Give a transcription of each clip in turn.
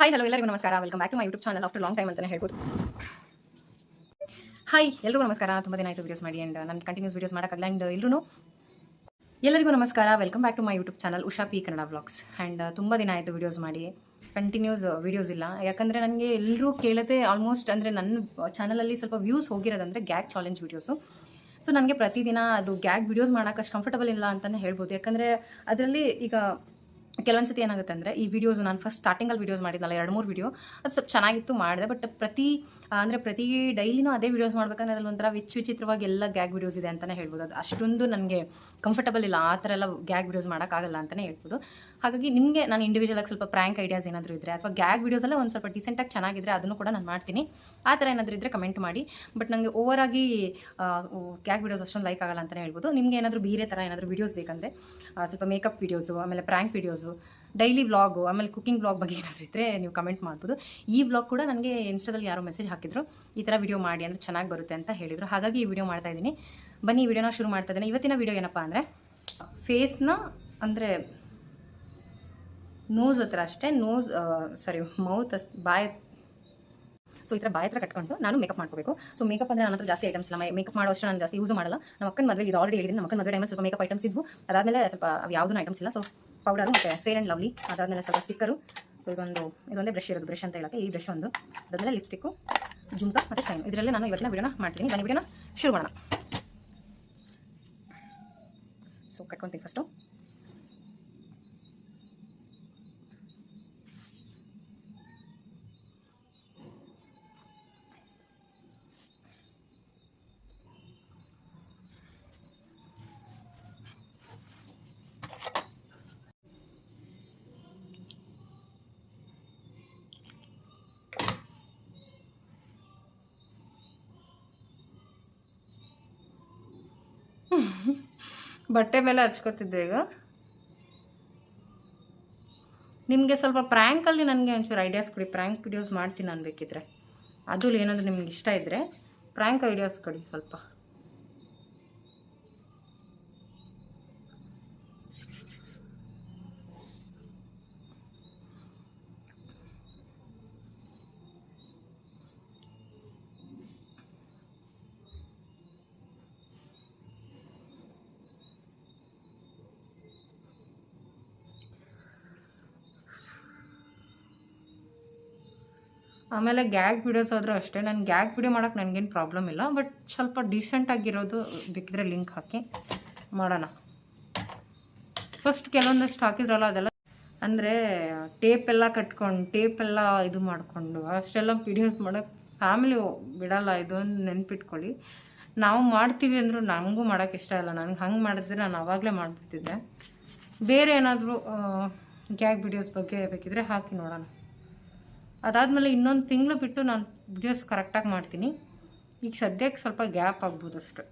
Hi hello ಎಲ್ಲರಿಗೂ ನಮಸ್ಕಾರ. Welcome back to my YouTube channel after long time ಅಂತಲೇ ಹೇಳ್ಬೋದು. ಹಾಯ್ ಎಲ್ಲರಿಗೂ ನಮಸ್ಕಾರ. ತುಂಬ ದಿನ ಆಯಿತು ವೀಡಿಯೋಸ್ ಮಾಡಿ ಆ್ಯಂಡ್ ನನ್ನ ಕಂಟಿನ್ಯೂಸ್ ವೀಡಿಯೋಸ್ ಮಾಡೋಕ್ಕಾಗಲ್ಲ ಆ್ಯಂಡ್ ಎಲ್ಲರೂ ಎಲ್ಲರಿಗೂ ನಮಸ್ಕಾರ. Welcome back to my YouTube channel Usha P Kannada vlogs and ತುಂಬ ದಿನ ಆಯಿತು ವೀಡಿಯೋಸ್ ಮಾಡಿ. ಕಂಟಿನ್ಯೂಸ್ ವೀಡಿಯೋಸ್ ಇಲ್ಲ. ಯಾಕಂದರೆ ನನಗೆ ಎಲ್ಲರೂ ಕೇಳದೆ ಆಲ್ಮೋಸ್ಟ್ ಅಂದರೆ ನನ್ನ ಚಾನಲಲ್ಲಿ ಸ್ವಲ್ಪ ವ್ಯೂಸ್ ಹೋಗಿರೋದಂದರೆ ಗ್ಯಾಗ್ ಚಾಲೆಂಜ್ ವೀಡಿಯೋಸು ಸೊ ನನಗೆ ಪ್ರತಿದಿನ ಅದು ಗ್ಯಾಗ್ ವೀಡಿಯೋಸ್ ಮಾಡೋಕ್ಕಷ್ಟು ಕಂಫರ್ಟಬಲ್ ಇಲ್ಲ ಅಂತಲೇ ಹೇಳ್ಬೋದು. ಯಾಕಂದರೆ ಅದರಲ್ಲಿ ಈಗ ಕೆಲವೊಂದು ಸತಿ ಏನಾಗುತ್ತೆ ಅಂದರೆ, ಈ ವಿಡಿಯೋಸ್ ನಾನು ಫಸ್ಟ್ ಸ್ಟಾರ್ಟಿಂಗಲ್ಲಿ ವೀಡಿಯೋಸ್ ಮಾಡಿದ್ನಲ್ಲ, ಎರಡು ಮೂರು ವಿಡಿಯೋ ಅದು ಸ್ವಲ್ಪ ಚೆನ್ನಾಗಿತ್ತು ಮಾಡಿದೆ ಬಟ್ ಪ್ರತಿ ಅಂದರೆ ಪ್ರತಿ ಡೈಲಿನೂ ಅದೇ ವೀಡಿಯೋಸ್ ಮಾಡ್ಬೇಕಂದ್ರೆ ಅದ್ರಲ್ಲಿ ಒಂಥರ ವಿಚ್ ವಿಚಿತ್ರವಾಗಿ ಎಲ್ಲ ಗ್ಯಾಗ್ ವಿಡಿಯೋಸ್ ಇದೆ ಅಂತಲೇ ಹೇಳ್ಬೋದು. ಅದು ಅಷ್ಟೊಂದು ನನಗೆ ಕಂಫರ್ಟಬಲ್ ಇಲ್ಲ, ಆ ಥರ ಎಲ್ಲ ಗ್ಯಾಗ್ ವಿಡಿಯೋಸ್ ಮಾಡೋಕ್ಕಾಗಲ್ಲ ಅಂತಲೇ ಹೇಳ್ಬೋದು. ಹಾಗಾಗಿ ನಿಮಗೆ ನಾನು ಇಂಡಿವಿಜುವಲ್ ಆಗಿ ಸ್ವಲ್ಪ ಪ್ರ್ಯಾಂಕ್ ಐಡಿಯಾಸ್ ಏನಾದರೂ ಇದ್ದರೆ ಅಥವಾ ಗ್ಯಾಗ್ ವಿಡಿಯೋಸಲ್ಲೇ ಒಂದು ಸ್ವಲ್ಪ ಡಿಸೆಂಟಾಗಿ ಚೆನ್ನಾಗಿದ್ರೆ ಅದನ್ನು ಕೂಡ ನಾನು ಮಾಡ್ತೀನಿ. ಆ ಥರ ಏನಾದರೂ ಇದ್ದರೆ ಕಮೆಂಟ್ ಮಾಡಿ. ಬಟ್ ನನಗೆ ಓವರ್ ಆಗಿ ಗ್ಯಾಗ್ ವಿಡಿಯೋಸ್ ಅಷ್ಟೊಂದು ಲೈಕ್ ಆಗಲ್ಲ ಅಂತಲೇ ಹೇಳ್ಬೋದು. ನಿಮಗೆ ಏನಾದರೂ ಬೇರೆ ಥರ ಏನಾದರೂ ವಿಡಿಯೋಸ್ ಬೇಕಂದರೆ ಸ್ವಲ್ಪ ಮೇಕಪ್ ವೀಡಿಯೋಸು ಆಮೇಲೆ ಪ್ರ್ಯಾಂಕ್ ವೀಡಿಯೋಸು ಡೈಲಿ ವ್ಲಾಗು ಆಮೇಲೆ ಕುಕಿಂಗ್ ವ್ಲಾಗ್ ಬಗ್ಗೆ ಏನಾದರೂ ಇದ್ದರೆ ನೀವು ಕಮೆಂಟ್ ಮಾಡ್ಬೋದು. ಈ ವ್ಲಾಗ್ ಕೂಡ ನನಗೆ ಇನ್ಸ್ಟಾದಲ್ಲಿ ಯಾರೋ ಮೆಸೇಜ್ ಹಾಕಿದ್ರು, ಈ ಥರ ವಿಡಿಯೋ ಮಾಡಿ ಅಂದರೆ ಚೆನ್ನಾಗಿ ಬರುತ್ತೆ ಅಂತ ಹೇಳಿದರು. ಹಾಗಾಗಿ ಈ ವಿಡಿಯೋ ಮಾಡ್ತಾ ಇದ್ದೀನಿ. ಬನ್ನಿ, ಈ ವಿಡಿಯೋನ ಶುರು ಮಾಡ್ತಾ ಇದ್ದೀನಿ. ಇವತ್ತಿನ ವಿಡಿಯೋ ಏನಪ್ಪ ಅಂದರೆ ಫೇಸ್ನ ಅಂದರೆ ನೋಸ್ ಹತ್ರ ಅಷ್ಟೇ ನೋಸ್ ಸಾರಿ ಮೌತ್ ಅಸ್, ಬಾಯ್ ಸೊ ಈ ಥರ ಬಾಯ್ ಹತ್ರ ಕಟ್ಕೊಂಡು ನಾನು ಮೇಕಪ್ ಮಾಡ್ಕೋಬೇಕು. ಸೊ ಮೇಕಪ್ ಅಂದರೆ ನನ್ನ ಜಾಸ್ತಿ ಐಟಮ್ಸ್ ಇಲ್ಲ. ಮೇಕಪ್ ಮಾಡೋ ಅಷ್ಟು ನಾನು ಜಾಸ್ತಿ ಯೂಸ್ ಮಾಡಲ್ಲ. ನಮ್ಮ ಅಕ್ಕನ ಮದುವೆ ಇದು ಆಲ್ರೆಡಿ ಹೇಳಿದ್ದೀನಿ ನಮ್ಮ ಅಕ್ಕನ ಮದುವೆ ಟೈಮಲ್ಲಿ ಸ್ವಲ್ಪ ಮೇಕಪ್ ಐಟಮ್ಸ್ ಇದ್ವು. ಅದಾದಮೇಲೆ ಸ್ವಲ್ಪ ಅವು ಯಾವುದೂ ಐಟಮ್ಸ್ ಇಲ್ಲ. ಸೊ ಪೌಡರು ಮತ್ತು ಫೇರ್ ಆ್ಯಂಡ್ ಲವ್ಲಿ ಅದಾದಮೇಲೆ ಸ್ವಲ್ಪ ಸ್ಟಿಕ್ಕರು ಸೊ ಇದೊಂದು, ಇದೊಂದೇ ಬ್ರಷ್ ಇರೋದು ಬ್ರಷ್ ಅಂತ ಹೇಳಕ್ಕೆ ಈ ಬ್ರಷ್ ಒಂದು. ಅದಾದಮೇಲೆ ಲಿಪ್ಸ್ಟಿಕ್ಕು ಜುಮ್ಕ ಮತ್ತು ಶೈನ್ ಇದರಲ್ಲಿ ನಾನು ಇವತ್ತಿನ ವಿಡಿಯೋನ ಮಾಡ್ತೀನಿ. ಬನ್ನಿ ವಿಡಿಯೋನ ಶುರು ಮಾಡೋಣ. ಸೊ ಕಟ್ಕೊತೀನಿ ಫಸ್ಟು ಬಟ್ಟೆ ಮೇಲೆ ಹಚ್ಕೋತಿದ್ದೆ ಈಗ. ನಿಮಗೆ ಸ್ವಲ್ಪ ಪ್ರ್ಯಾಂಕಲ್ಲಿ ನನಗೆ ಒಂಚೂರು ಐಡಿಯಾಸ್ ಕೊಡಿ. ಪ್ರ್ಯಾಂಕ್ ವಿಡಿಯೋಸ್ ಮಾಡ್ತೀನಿ ನಾನು ಬೇಕಿದ್ರೆ ಅದು ಏನಾದರೂ ನಿಮ್ಗೆ ಇಷ್ಟ ಇದ್ದರೆ ಪ್ರ್ಯಾಂಕ್ ಐಡಿಯಾಸ್ ಕೊಡಿ ಸ್ವಲ್ಪ. ಆಮೇಲೆ ಗ್ಯಾಗ್ ವಿಡಿಯೋಸ್ ಆದರೂ ಅಷ್ಟೇ. ನಾನು ಗ್ಯಾಗ್ ವಿಡಿಯೋ ಮಾಡೋಕ್ಕೆ ನನಗೇನು ಪ್ರಾಬ್ಲಮ್ ಇಲ್ಲ. ಬಟ್ ಸ್ವಲ್ಪ ಡೀಸೆಂಟ್ ಆಗಿರೋದು ಬೇಕಿದ್ರೆ ಲಿಂಕ್ ಹಾಕಿ ಮಾಡೋಣ. ಫಸ್ಟ್ ಕೆಲವೊಂದಷ್ಟು ಹಾಕಿದ್ರಲ್ಲ ಅದೆಲ್ಲ ಅಂದರೆ ಟೇಪ್ ಎಲ್ಲ ಕಟ್ಕೊಂಡು ಟೇಪ್ ಎಲ್ಲ ಇದು ಮಾಡಿಕೊಂಡು, ಅಷ್ಟೆಲ್ಲ ವಿಡಿಯೋಸ್ ಮಾಡೋಕ್ಕೆ ಫ್ಯಾಮಿಲಿ ಬಿಡಲ್ಲ. ಇದೊಂದು ನೆನ್ಪಿಟ್ಕೊಳ್ಳಿ. ನಾವು ಮಾಡ್ತೀವಿ ಅಂದರೂ ನನಗೂ ಮಾಡೋಕ್ಕೆ ಇಷ್ಟ ಇಲ್ಲ. ನನಗೆ ಹಂಗೆ ಮಾಡಿದ್ರೆ ನಾನು ಆವಾಗಲೇ ಮಾಡಿಬಿಡ್ತಿದ್ದೆ ಬೇರೆ ಏನಾದರೂ ಗ್ಯಾಗ್ ವಿಡಿಯೋಸ್ ಬಗ್ಗೆ ಬೇಕಿದ್ರೆ ಹಾಕಿ ನೋಡೋಣ. ಅದಾದಮೇಲೆ ಇನ್ನೊಂದು ತಿಂಗಳು ಬಿಟ್ಟು ನಾನು ವಿಡಿಯೋಸ್ ಕರೆಕ್ಟಾಗಿ ಮಾಡ್ತೀನಿ. ಈಗ ಸದ್ಯಕ್ಕೆ ಸ್ವಲ್ಪ ಗ್ಯಾಪ್ ಆಗ್ಬೋದು ಅಷ್ಟೆ.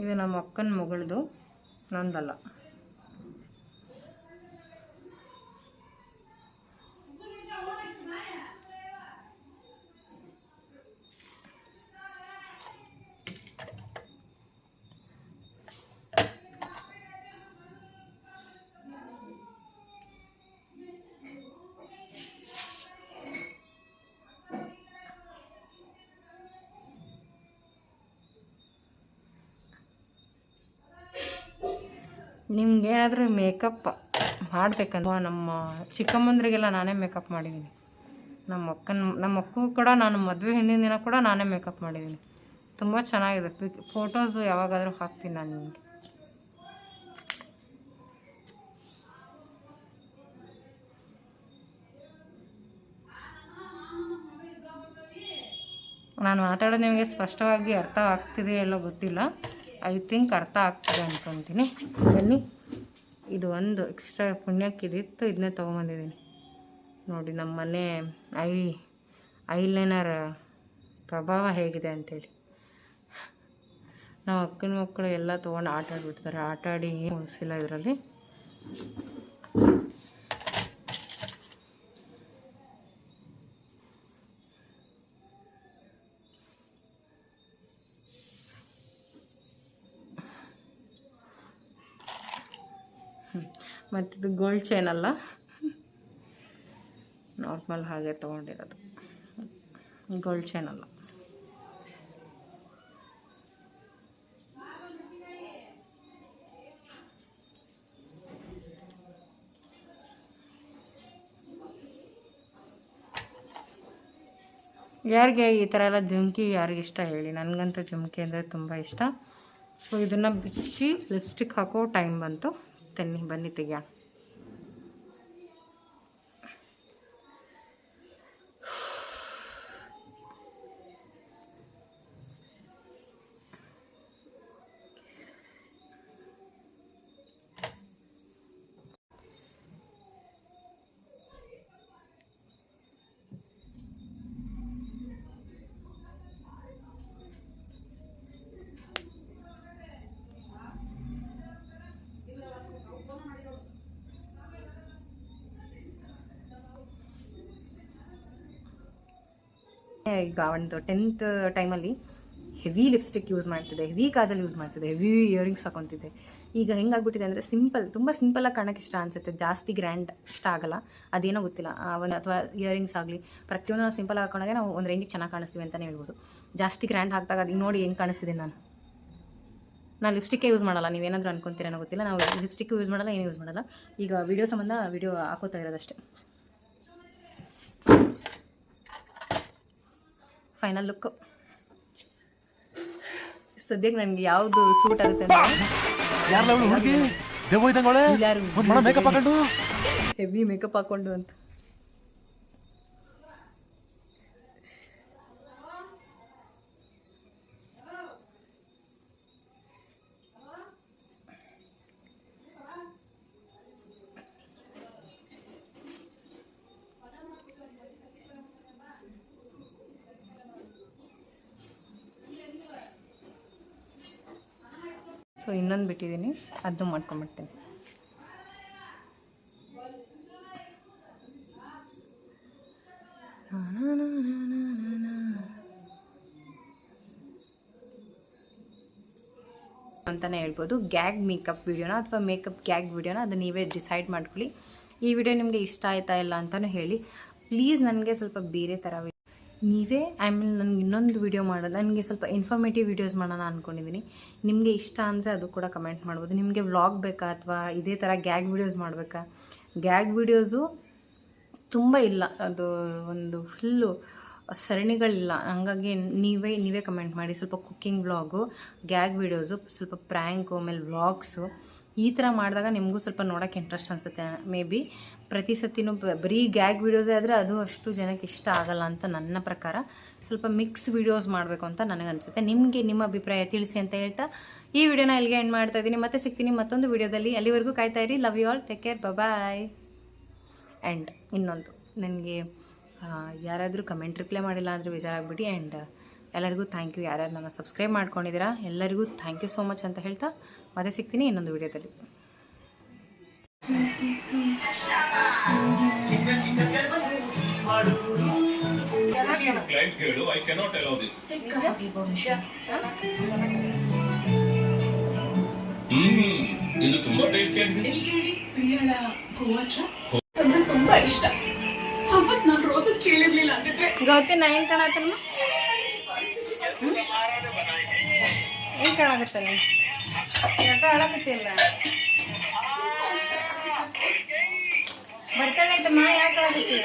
ಇದು ನಮ್ಮ ಅಕ್ಕನ ಮಗಳದು, ನಂದಲ್ಲ. ನಿಮ್ಗೇನಾದರೂ ಮೇಕಪ್ ಮಾಡಬೇಕಂತ ನಮ್ಮ ಚಿಕ್ಕಮ್ಮಂದ್ರಿಗೆಲ್ಲ ನಾನೇ ಮೇಕಪ್ ಮಾಡಿದ್ದೀನಿ ನಮ್ಮ ಅಕ್ಕನ, ನಮ್ಮ ಅಕ್ಕೂ ಕೂಡ ನಾನು ಮದುವೆ ಹಿಂದಿನ ದಿನ ಕೂಡ ನಾನೇ ಮೇಕಪ್ ಮಾಡಿದ್ದೀನಿ ತುಂಬ ಚೆನ್ನಾಗಿದೆ. ಪಿಕ್ ಫೋಟೋಸು ಯಾವಾಗಾದರೂ ಹಾಕ್ತೀನಿ ನಾನು ನಿಮಗೆ. ನಾನು ಮಾತಾಡೋದು ನಿಮಗೆ ಸ್ಪಷ್ಟವಾಗಿ ಅರ್ಥ ಆಗ್ತಿದೆಯೋ ಗೊತ್ತಿಲ್ಲ. ಐ ಥಿಂಕ್ ಅರ್ಥ ಆಗ್ತದೆ ಅಂದ್ಕೊತೀನಿ ಬನ್ನಿ. ಇದು ಒಂದು ಎಕ್ಸ್ಟ್ರಾ ಪುಣ್ಯಕ್ಕಿದಿತ್ತು ಇದನ್ನೇ ತೊಗೊಂಬಂದಿದ್ದೀನಿ. ನೋಡಿ, ನಮ್ಮ ಮನೆ ಐ, ಐಲೈನರ್ ಪ್ರಭಾವ ಹೇಗಿದೆ ಅಂಥೇಳಿ ನಾವು ಅಕ್ಕನ ಮಕ್ಕಳು ಎಲ್ಲ ತೊಗೊಂಡು ಆಟ ಆಡ್ಬಿಡ್ತಾರೆ ಆಟ ಆಡಿ ಏನು ಉಳಿಸಿಲ್ಲ ಇದರಲ್ಲಿ. ಮತ್ತು ಇದು ಗೋಲ್ಡ್ ಚೈನ್ ಅಲ್ಲ? ನಾರ್ಮಲ್ ಹಾಗೆ ತೊಗೊಂಡಿರೋದು. ಗೋಲ್ಡ್ ಚೈನ್ ಅಲ್ಲ. ಯಾರಿಗೆ ಈ ಥರ ಎಲ್ಲ ಜುಮ್ಕಿ ಯಾರಿಗೆ ಇಷ್ಟ ಹೇಳಿ? ನನಗಂತೂ ಜುಮ್ಕಿ ಅಂದರೆ ತುಂಬ ಇಷ್ಟ. ಸೊ ಇದನ್ನು ಬಿಚ್ಚಿ ಲಿಪ್ಸ್ಟಿಕ್ ಹಾಕೋ ಟೈಮ್ ಬಂತು. ತನ್ನಿ ಬನ್ನಿ ತೆಗಿಯೋಣ ಈಗ ಒಂದು ಟೆಂತ್ ಟೈಮಲ್ಲಿ ಹೆವಿ ಲಿಪ್ಸ್ಟಿಕ್ ಯೂಸ್ ಮಾಡ್ತಿದ್ದೆ ಹೆವಿ ಕಾಜಲ್ ಯೂಸ್ ಮಾಡ್ತಿದ್ದೆ ಹೆವಿ ಇಯರಿಂಗ್ಸ್ ಹಾಕೊತಿದ್ದೆ. ಈಗ ಹೆಂಗಾಗ್ಬಿಟ್ಟಿದೆ ಅಂದರೆ ಸಿಂಪಲ್ ತುಂಬ ಸಿಂಪಲಾಗಿ ಕಾಣಕ್ಕೆ ಇಷ್ಟ ಅನಿಸುತ್ತೆ. ಜಾಸ್ತಿ ಗ್ರ್ಯಾಂಡ್ ಇಷ್ಟ ಆಗಲ್ಲ. ಅದೇನೋ ಗೊತ್ತಿಲ್ಲ. ಒಂದು ಅಥವಾ ಇಯರಿಂಗ್ಸ್ ಆಗಲಿ ಪ್ರತಿಯೊಂದು ನಾವು ಸಿಂಪಲ್ ಹಾಕೊಂಡಾಗ ನಾವು ಒಂದು ರೇಂಜಿಗೆ ಚೆನ್ನಾಗಿ ಕಾಣಿಸ್ತೀವಿ ಅಂತಲೇ ಹೇಳ್ಬೋದು. ಜಾಸ್ತಿ ಗ್ರ್ಯಾಂಡ್ ಹಾಕಿದಾಗ ಅದು ನೋಡಿ ಹೆಂಗೆ ಕಾಣಿಸ್ತಿದೆ ನಾನು. ನಾನು ಲಿಪ್ಸ್ಟಿಕ್ಕೇ ಯೂಸ್ ಮಾಡಲ್ಲ. ನೀವೇನಾದರೂ ಅನ್ಕೊಂತೀರೇನೋ ಗೊತ್ತಿಲ್ಲ. ನಾವು ಲಿಪ್ಸ್ಟಿಕ್ ಯೂಸ್ ಮಾಡಲ್ಲ, ಏನು ಯೂಸ್ ಮಾಡಲ್ಲ. ಈಗ ವಿಡಿಯೋ ಸಂಬಂಧ ವಿಡಿಯೋ ಹಾಕೋತಾ ಇರೋದಷ್ಟೇ. ಫೈನಲ್ ಲುಕ್ ಸದ್ಯಕ್ಕೆ ನನಗೆ ಯಾವ್ದು ಸೂಟ್ ಆಗುತ್ತೆ ಯಾರು ಹುಡುಗಿ? ಮೇಕಪ್ ಹಾಕೊಂಡು? ಹೆವಿ ಮೇಕಪ್ ಹಾಕೊಂಡು ಅಂತ. ಸೊ, ಇನ್ನೊಂದು ಬಿಟ್ಟಿದ್ದೀನಿ ಅದನ್ನು ಮಾಡ್ಕೊಂಬಿಡ್ತೀನಿ. ಅಂತಲೇ ಹೇಳ್ಬೋದು. ಗ್ಯಾಗ್ ಮೇಕಪ್ ವಿಡಿಯೋನ ಅಥವಾ ಮೇಕಪ್ ಗ್ಯಾಗ್ ವಿಡಿಯೋನ ಅದು ನೀವೇ ಡಿಸೈಡ್ ಮಾಡ್ಕೊಳ್ಳಿ. ಈ ವಿಡಿಯೋ ನಿಮಗೆ ಇಷ್ಟ ಆಯ್ತಾ ಇಲ್ಲ ಅಂತಲೂ ಹೇಳಿ. ಪ್ಲೀಸ್ ನನಗೆ ಸ್ವಲ್ಪ ಬೇರೆ ಥರ ನೀವೇ ಮೀನ್ ನನಗೆ ಇನ್ನೊಂದು ವಿಡಿಯೋ ಮಾಡೋದು ನನಗೆ ಸ್ವಲ್ಪ ಇನ್ಫಾರ್ಮೇಟಿವ್ ವೀಡಿಯೋಸ್ ಮಾಡೋಣ ಅಂದ್ಕೊಂಡಿದ್ದೀನಿ ನಿಮಗೆ ಇಷ್ಟ ಅಂದರೆ ಅದು ಕೂಡ ಕಮೆಂಟ್ ಮಾಡ್ಬೋದು. ನಿಮಗೆ ವ್ಲಾಗ್ ಬೇಕಾ ಅಥವಾ ಇದೇ ಥರ ಗ್ಯಾಗ್ ವಿಡಿಯೋಸ್ ಮಾಡಬೇಕಾ? ಗ್ಯಾಗ್ ವೀಡಿಯೋಸು ತುಂಬ ಇಲ್ಲ. ಅದು ಒಂದು ಫುಲ್ಲು ಸರಣಿಗಳಿಲ್ಲ. ಹಂಗಾಗಿ ನೀವೇ ನೀವೇ ಕಮೆಂಟ್ ಮಾಡಿ. ಸ್ವಲ್ಪ ಕುಕ್ಕಿಂಗ್ ವ್ಲಾಗು ಗ್ಯಾಗ್ ವೀಡಿಯೋಸು ಸ್ವಲ್ಪ ಪ್ರ್ಯಾಂಕು ಆಮೇಲೆ ವ್ಲಾಗ್ಸು ಈ ಥರ ಮಾಡಿದಾಗ ನಿಮಗೂ ಸ್ವಲ್ಪ ನೋಡೋಕ್ಕೆ ಇಂಟ್ರೆಸ್ಟ್ ಅನಿಸುತ್ತೆ ಮೇ ಬಿ ಪ್ರತಿ ಸತಿನೂ ಬರೀ ಗ್ಯಾಗ್ ವೀಡಿಯೋಸೇ ಆದರೆ ಅದು ಅಷ್ಟು ಜನಕ್ಕೆ ಇಷ್ಟ ಆಗಲ್ಲ ಅಂತ ನನ್ನ ಪ್ರಕಾರ. ಸ್ವಲ್ಪ ಮಿಕ್ಸ್ ವಿಡಿಯೋಸ್ ಮಾಡಬೇಕು ಅಂತ ನನಗನ್ಸುತ್ತೆ ನಿಮಗೆ ನಿಮ್ಮ ಅಭಿಪ್ರಾಯ ತಿಳಿಸಿ ಅಂತ ಹೇಳ್ತಾ ಈ ವಿಡಿಯೋನ ಇಲ್ಲಿಗೆ ಎಂಡ್ ಮಾಡ್ತಾ ಇದ್ದೀನಿ. ಮತ್ತೆ ಸಿಗ್ತೀನಿ ಮತ್ತೊಂದು ವಿಡಿಯೋದಲ್ಲಿ. ಅಲ್ಲಿವರೆಗೂ ಕಾಯ್ತಾ ಇರಿ. Love you all take care bye and ಇನ್ನೊಂದು, ನನಗೆ ಯಾರಾದರೂ ಕಮೆಂಟ್ ರಿಪ್ಲೈ ಮಾಡಿಲ್ಲ ಅಂದರೆ ಬೇಜಾರಾಗ್ಬಿಡಿ. ಆ್ಯಂಡ್ ಎಲ್ಲರಿಗೂ ಥ್ಯಾಂಕ್ ಯು ಯಾರ್ಯಾರು ನನ್ನ ಸಬ್ಸ್ಕ್ರೈಬ್ ಮಾಡ್ಕೊಂಡಿದ್ದೀರಾ, ಎಲ್ಲರಿಗೂ ಥ್ಯಾಂಕ್ ಯು ಸೋ ಮಚ್ ಅಂತ ಹೇಳ್ತಾ ಮತ್ತೆ ಸಿಗ್ತೀನಿ ಇನ್ನೊಂದು ವಿಡಿಯೋದಲ್ಲಿ. ಕ್ಲೈಂಟ್ ಹೇಳು ಐ ಕೆನಾಟ್ ಅಲೋ ದಿಸ್ ಇದು ತುಂಬಾ ಟೇಸ್ಟಿ ಆಗಿದೆ. ತುಂಬಾ ಇಷ್ಟ ಗೌತಿ, ನಾ ಏನ್ ಕಾಣತ್ತಮ್ಮ ಏನ್ ಕಾಣಾಕತ್ತಲ್ಲ ಯಾಕೆ ಅಳಾಗತ್ತಿಲ್ಲ ಬರ್ತಡೇ ಐತಮ್ಮ ಯಾಕೆ ಅಳಾಗತ್ತಿ